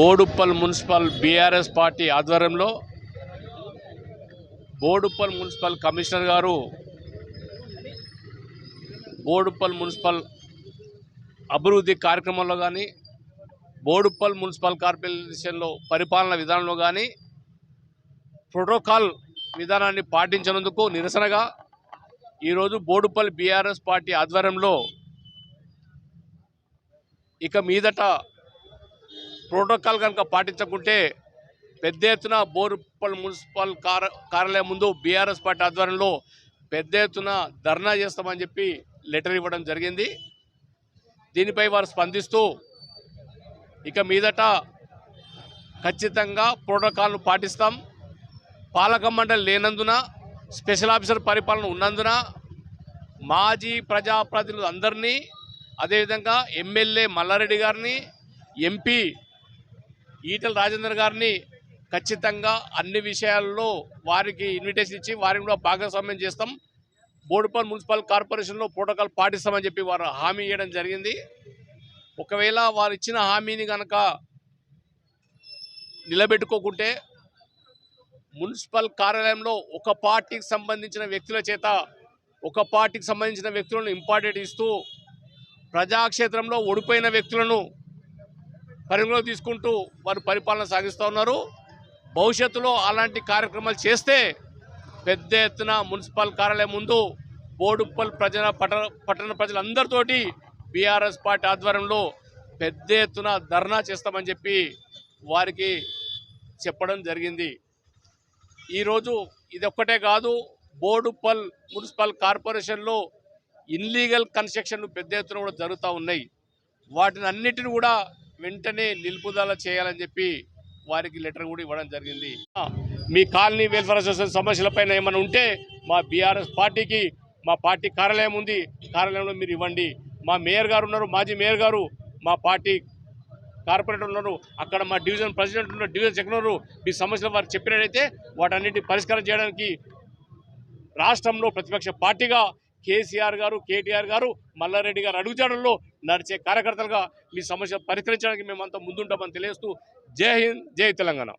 Boduppal municipal BRS party ఆధ్వర్యంలో Boduppal municipal commissioner గారు Boduppal municipal అభివృద్ధి కార్యక్రమంలో కానీ బోడుప్పల్ మున్సిపల్ కార్పొరేషన్లో పరిపాలన విధానంలో కానీ ప్రోటోకాల్ విధానాన్ని పాటించినందుకు నిరసనగా ఈరోజు బోడుప్పల్ బీఆర్ఎస్ పార్టీ ఆధ్వర్యంలో ఇక మీదట ప్రోటోకాల్ కనుక పాటించకుంటే పెద్ద ఎత్తున బోరుపల్ మున్సిపల్ కార కార్యాలయం ముందు బీఆర్ఎస్ పార్టీ ఆధ్వర్యంలో పెద్ద ఎత్తున ధర్నా చేస్తామని చెప్పి లెటర్ ఇవ్వడం జరిగింది. దీనిపై వారు స్పందిస్తూ ఇక మీదట ఖచ్చితంగా ప్రోటోకాల్ను పాటిస్తాం. పాలక మండలి లేనందున స్పెషల్ ఆఫీసర్ పరిపాలన ఉన్నందున మాజీ ప్రజాప్రతినిధులు అందరినీ అదేవిధంగా ఎమ్మెల్యే మల్లారెడ్డి గారిని ఎంపీ ఈటల రాజేందర్ గారిని ఖచ్చితంగా అన్ని విషయాల్లో వారికి ఇన్విటేషన్ ఇచ్చి వారిని కూడా భాగస్వామ్యం చేస్తాం. బోడుపల్ మున్సిపల్ కార్పొరేషన్లో ప్రోటోకాల్ పాటిస్తామని చెప్పి వారు హామీ ఇవ్వడం జరిగింది. ఒకవేళ వారు ఇచ్చిన హామీని కనుక నిలబెట్టుకోకుంటే మున్సిపల్ కార్యాలయంలో ఒక పార్టీకి సంబంధించిన వ్యక్తుల చేత ఒక పార్టీకి సంబంధించిన వ్యక్తులను ఇంపార్టెంట్ ఇస్తూ ప్రజాక్షేత్రంలో ఓడిపోయిన వ్యక్తులను పరిగణలో తీసుకుంటూ వారు పరిపాలన సాగిస్తూ ఉన్నారు. భవిష్యత్తులో అలాంటి కార్యక్రమాలు చేస్తే పెద్ద ఎత్తున మున్సిపల్ కార్యాలయం ముందు బోడుప్పల్ ప్రజల పట్టణ పట్టణ ప్రజలందరితోటి బీఆర్ఎస్ పార్టీ ఆధ్వర్యంలో పెద్ద ఎత్తున ధర్నా చేస్తామని చెప్పి వారికి చెప్పడం జరిగింది. ఈరోజు ఇదొక్కటే కాదు బోడుప్పల్ మున్సిపల్ కార్పొరేషన్లో ఇన్లీగల్ కన్స్ట్రక్షన్లు పెద్ద ఎత్తున కూడా జరుగుతూ ఉన్నాయి. వాటిని అన్నిటిని కూడా వెంటనే నిలుపుదల చేయాలని చెప్పి వారికి లెటర్ కూడా ఇవ్వడం జరిగింది. మీ కాలనీ వెల్ఫేర్ అసోసియేషన్ సమస్యలపైన ఏమైనా ఉంటే మా బీఆర్ఎస్ పార్టీకి మా పార్టీ కార్యాలయం ఉంది కార్యాలయంలో మీరు ఇవ్వండి. మా మేయర్ గారు ఉన్నారు మాజీ మేయర్ గారు మా పార్టీ కార్పొరేటర్ ఉన్నారు అక్కడ మా డివిజన్ ప్రెసిడెంట్ ఉన్నారు డివిజన్ సెక్రటరీ మీ సమస్యలు వారు చెప్పినట్టయితే వాటన్నిటి పరిష్కారం చేయడానికి రాష్ట్రంలో ప్రతిపక్ష పార్టీగా కేసీఆర్ గారు కేటీఆర్ గారు మల్లారెడ్డి గారు అడుగుజాడల్లో నడిచే కార్యకర్తలుగా మీ సమస్య పరిష్కరించడానికి మేమంతా ముందుంటామని తెలియజేస్తూ జై హింద్ జై తెలంగాణ.